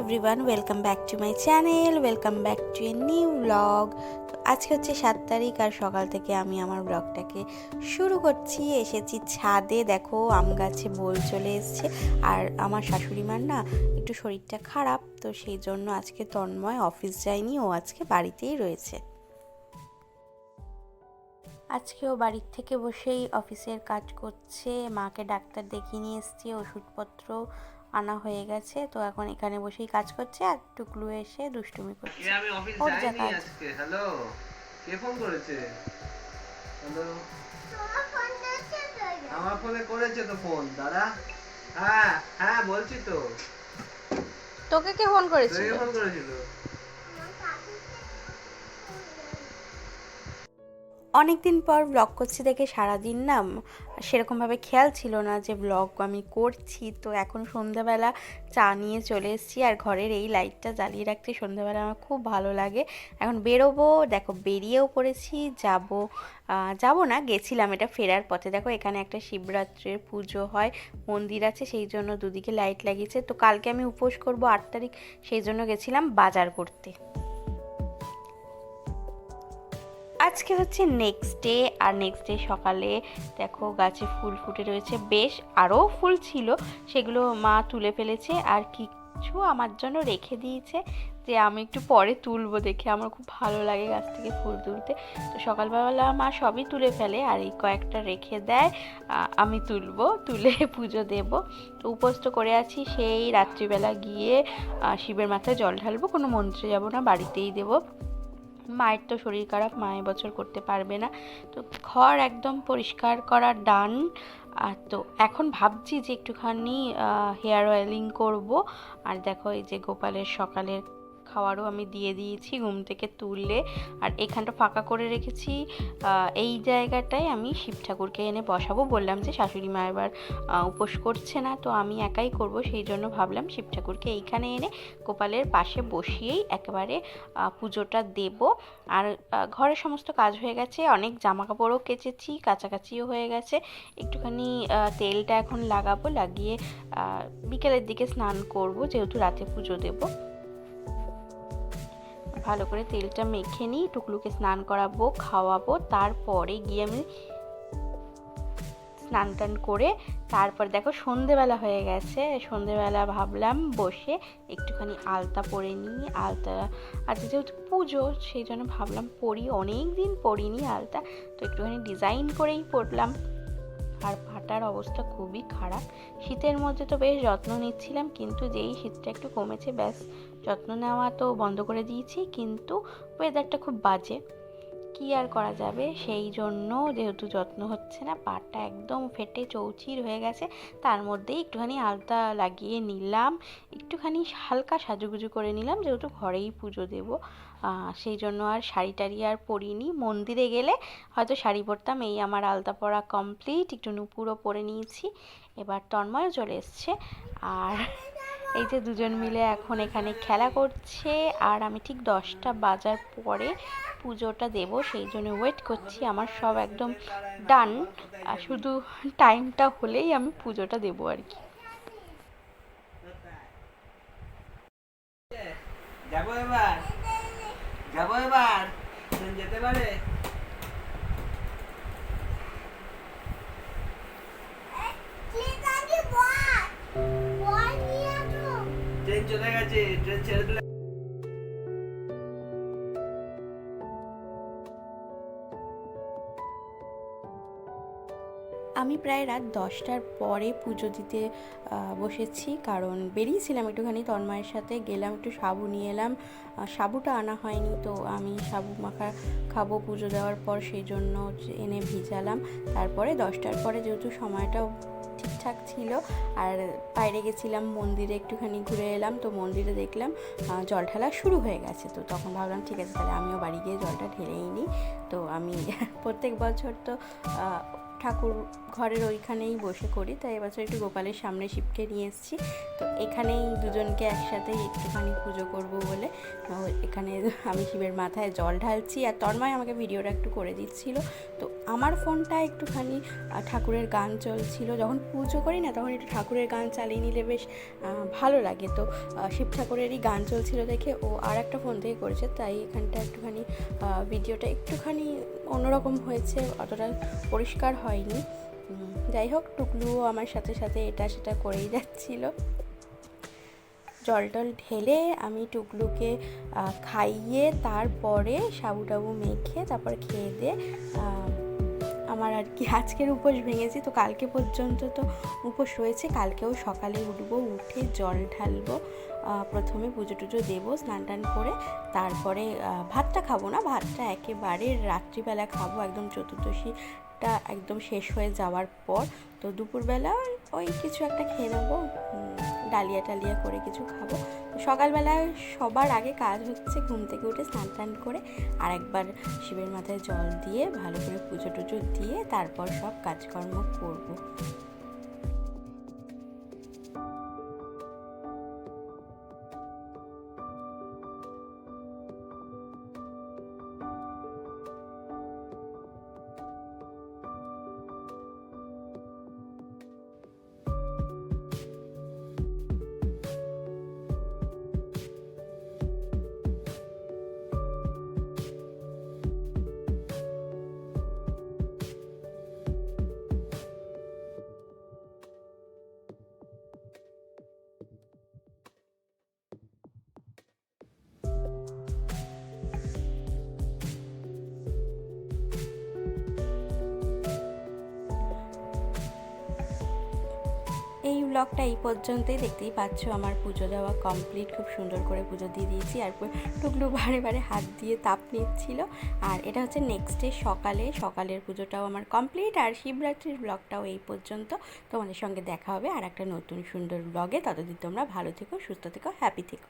Everyone welcome back to my channel welcome back to a new blog তো আজকে হচ্ছে সাত তারিখ আর সকাল থেকে আমি আমার ব্লগটাকে শুরু করছি। এসেছি ছাদে, দেখো আম গাছে বোল চলে এসছে। আর আমার শাশুড়ি মার না একটু শরীরটা খারাপ, তো সেই জন্য আজকে তন্ময় অফিস যায়নি, ও আজকে বাড়িতেই রয়েছে। আজকেও বাড়ির থেকে বসেই অফিসের কাজ করছে। মাকে ডাক্তার দেখিয়ে নিয়ে এসছি, ওষুধপত্র আনা হয়ে গেছে। তো এখন এখানে বসেই কাজ করছে আর টুকলু এসে দুষ্টুমি করছে। এ আমি অফিস ওর যা যাইনি কাজ। আজকে। হ্যালো কে ফোন করেছে? হ্যালো আমার ফোনে করেছে তো ফোন দাদা। হ্যাঁ হ্যাঁ বলছি তো। তোকে কে ফোন তোকে ফোন করেছিল? অনেক দিন পর ব্লগ করছি দেখে সারাদিন না সেরকমভাবে খেয়াল ছিল না যে ব্লগ আমি করছি। তো এখন সন্ধ্যাবেলা চা নিয়ে চলে এসেছি আর ঘরের এই লাইটটা জ্বালিয়ে রাখতে সন্ধ্যাবেলা আমার খুব ভালো লাগে। এখন বেরোবো, দেখো বেরিয়েও পড়েছি, যাব যাব না, গেছিলাম এটা ফেরার পথে। দেখো এখানে একটা শিবরাত্রির পুজো হয়, মন্দির আছে, সেই জন্য দুদিকে লাইট লাগিয়েছে। তো কালকে আমি উপোস করব আট তারিখ, সেই জন্য গেছিলাম বাজার করতে। আজকে হচ্ছে নেক্সট ডে আর নেক্সট ডে সকালে দেখো গাছে ফুল ফুটে রয়েছে। বেশ আরও ফুল ছিল, সেগুলো মা তুলে ফেলেছে, আর কিছু আমার জন্য রেখে দিয়েছে, যে আমি একটু পরে তুলবো দেখে। আমার খুব ভালো লাগে গাছ থেকে ফুল তুলতে। তো সকালবেলা মা সবই তুলে ফেলে, আর এই কয়েকটা রেখে দেয় আমি তুলবো, তুলে পুজো দেব। তো উপোস তো করে আছি, সেই রাত্রিবেলা গিয়ে শিবের মাথায় জল ঢালবো, কোনো মন্ত্রে যাব না, বাড়িতেই দেবো। মায়ের তো শরীর খারাপ, মা বছর করতে পারবে না। তো ঘর একদম পরিষ্কার করা ডান আর তো এখন ভাবছি যে একটুখানি হেয়ার অয়েলিং করব। আর দেখো এই যে গোপালের সকালের খাওয়ারও আমি দিয়ে দিয়েছি ঘুম থেকে তুললে আর এখানটা ফাঁকা করে রেখেছি। এই জায়গাটায় আমি শিব ঠাকুরকে এনে বসাবো। বললাম যে শাশুড়ি মা এবার উপোস করছে না, তো আমি একাই করব। সেই জন্য ভাবলাম শিব ঠাকুরকে এইখানে এনে গোপালের পাশে বসিয়েই একেবারে পুজোটা দেব। আর ঘরের সমস্ত কাজ হয়ে গেছে। অনেক জামা কাপড়ও কেচেছি, কাছাকাছিও হয়ে গেছে। একটুখানি তেলটা এখন লাগাবো, লাগিয়ে বিকেলের দিকে স্নান করব, যেহেতু রাতে পুজো দেব। ভালো করে তেলটা মেখে নিই, টুকলুকে স্নান করাবো, খাওয়াবো, তারপরে গিয়ে আমি স্নান টান করে তারপর দেখো সন্ধেবেলা হয়ে গেছে, সন্ধেবেলা ভাবলাম বসে একটুখানি আলতা পরে নিই, আলতা আজ যেহেতু পুজো সেই জন্য ভাবলাম পরি অনেক দিন পরিনি আলতা, তো একটুখানি ডিজাইন করেই পরলাম। আর পাটার অবস্থা খুবই খারাপ। শীতের মধ্যে তো বেশ যত্ন নিচ্ছিলাম, কিন্তু যেই শীতটা একটু কমেছে, ব্যাস যত্ন নেওয়া তো বন্ধ করে দিয়েছি, কিন্তু ওয়েদারটা খুব বাজে। কি আর করা যাবে? সেই জন্য যেহেতু যত্ন হচ্ছে না, পাটটা একদম ফেটে চৌচির হয়ে গেছে। তার মধ্যেই একটুখানি আলতা লাগিয়ে নিলাম। একটুখানি হালকা সাজুগুজু করে নিলাম, যেহেতু ঘরেই পুজো দেব। সেই জন্য আর শাড়ি টাড়ি আর পরিনি। মন্দিরে গেলে হয়তো শাড়ি পরতাম, এই আমার আলতা পরা কমপ্লিট একটু নুপুরও পরে নিয়েছি। এবার তন্ময়ও চলে এসছে। আর এই যে দুজন মিলে এখন এখানে খেলা করছে, আর আমি ঠিক দশটা বাজার পরে পুজোটা দেব, সেই জন্য ওয়েট করছি। আমার সব একদম ডান শুধু টাইমটা হলেই আমি পুজোটা দেব আর কি। যাব এবার? আমি প্রায় রাত দশটার পরে পুজো দিতে বসেছি, কারণ বেরিয়েছিলাম একটুখানি, তন্ময়ের সাথে গেলাম, একটু সাবু নিয়ে এলাম। সাবুটা আনা হয়নি, তো আমি সাবু মাখা খাব পুজো দেওয়ার পর, সেই জন্য এনে ভিজালাম। তারপরে দশটার পরে যেহেতু সময়টাও ঠিকঠাক ছিল। আর বাইরে গেছিলাম, মন্দিরে একটুখানি ঘুরে এলাম, তো মন্দিরে দেখলাম জল ঢালা শুরু হয়ে গেছে। তো তখন ভাবলাম, ঠিক আছে, তাহলে আমিও বাড়ি গিয়ে জলটা ঢেলেই নিই। তো আমি প্রত্যেক বছর তো ঠাকুর ঘরের ওইখানেই বসে করি। তাই এবছর একটু গোপালের সামনে শিবকে নিয়ে এসেছি। তো এখানেই দুজনকে একসাথে একটুখানি পুজো করব বলে। এখানে আমি শিবের মাথায় জল ঢালছি আর তন্ময় আমাকে ভিডিওটা একটু করে দিচ্ছিল। তো আমার ফোনটা একটুখানি ঠাকুরের গান চলছিল। যখন পুজো করি না তখন একটু ঠাকুরের গান চালিয়ে নিলে বেশ ভালো লাগে। তো শিব ঠাকুরেরই গান চলছিল দেখে ও আর একটা ফোন থেকে করেছে। তাই এখানটা একটুখানি ভিডিওটা একটুখানি অন্যরকম হয়েছে, অতটা পরিষ্কার হয়নি। যাই হোক টুকলুও আমার সাথে সাথে এটা সেটা করেই যাচ্ছিল। জল টল ঢেলে আমি টুকলুকে খাইয়ে তারপরে সাবু টাবু মেখে তারপর খেয়ে দিয়ে আমার আর কি আজকের উপোস ভেঙেছি। তো কালকে পর্যন্ত তো উপোস রয়েছে। কালকেও সকালে উঠবো, উঠে জল ঢালবো প্রথমে পুজো টুজো দেবো, স্নান টান করে তারপরে ভাতটা খাব না, ভাতটা একেবারে রাত্রিবেলা খাব, একদম চতুর্দশীটা একদম শেষ হয়ে যাওয়ার পর তো দুপুরবেলা ওই কিছু একটা খেয়ে নেব ডালিয়া টালিয়া করে কিছু খাব। সকালবেলা সবার আগে কাজ হচ্ছে ঘুম থেকে উঠে স্নান টান করে আর একবার শিবের মাথায় জল দিয়ে ভালো করে পুজো টুজো দিয়ে তারপর সব কাজকর্ম করব। ব্লগটা এই পর্যন্তই। দেখতেই পাচ্ছ আমার পুজো দেওয়া কমপ্লিট খুব সুন্দর করে পুজো দিয়ে দিয়েছি আর টুকলু বারে বারে হাত দিয়ে তাপ নিচ্ছিল। আর এটা হচ্ছে নেক্সট ডে সকালে। সকালের পুজোটাও আমার কমপ্লিট আর শিবরাত্রির ব্লগটাও এই পর্যন্ত। তোমাদের সঙ্গে দেখা হবে আর একটা নতুন সুন্দর ব্লগে ততদিন তোমরা ভালো থেকো, সুস্থ থেকো হ্যাপি থেকো।